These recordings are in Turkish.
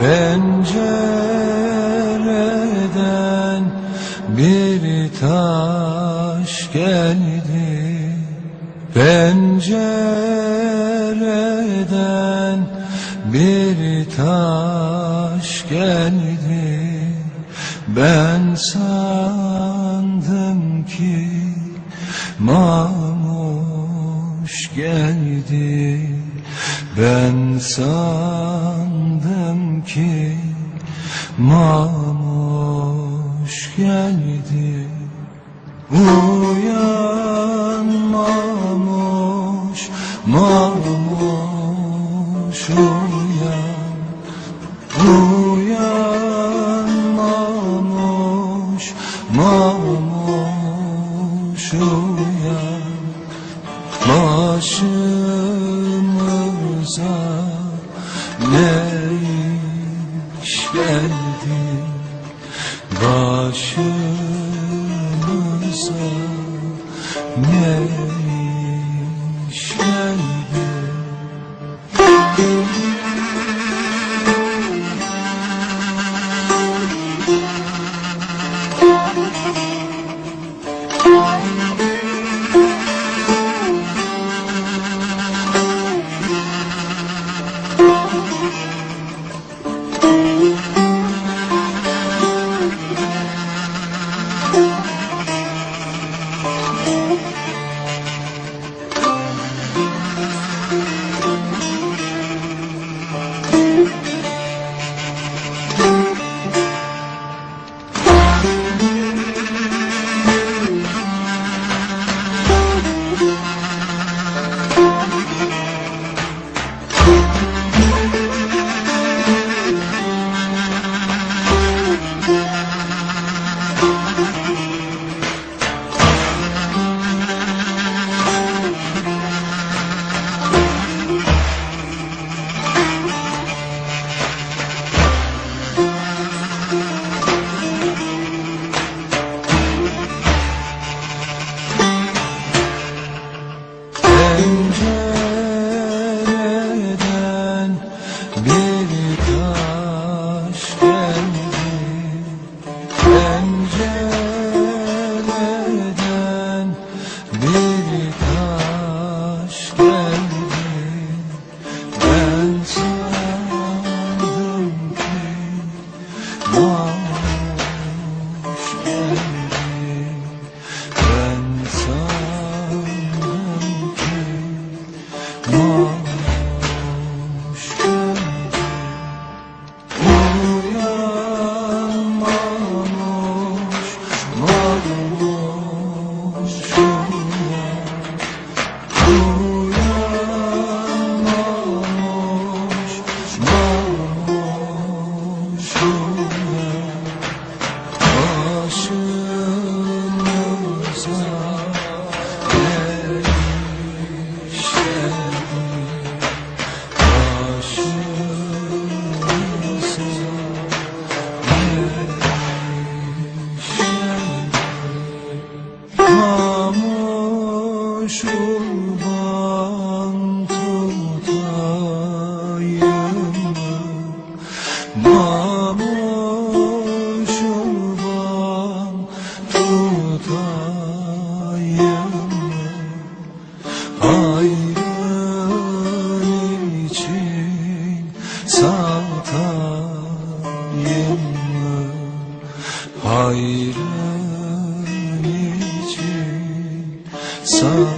Pencereden bir taş geldi. Pencereden bir taş geldi. Ben sandım ki Mamuş geldi. Ben sandım ki Mamuş geldi. Uyan Mamuş Mamuş uyan. Uyan Mamuş Mamuş uyan. Başımıza ne Mamuş urban tutayım mı? Mamuş urban tutayım mı? Hayrın için satayım mı? Hayrın için satayım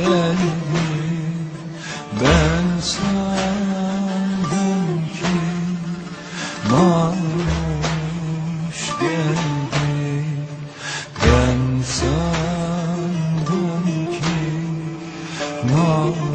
geldi. Ben sandım ki Mahmuş geldi. Ben sandım ki Mahmuş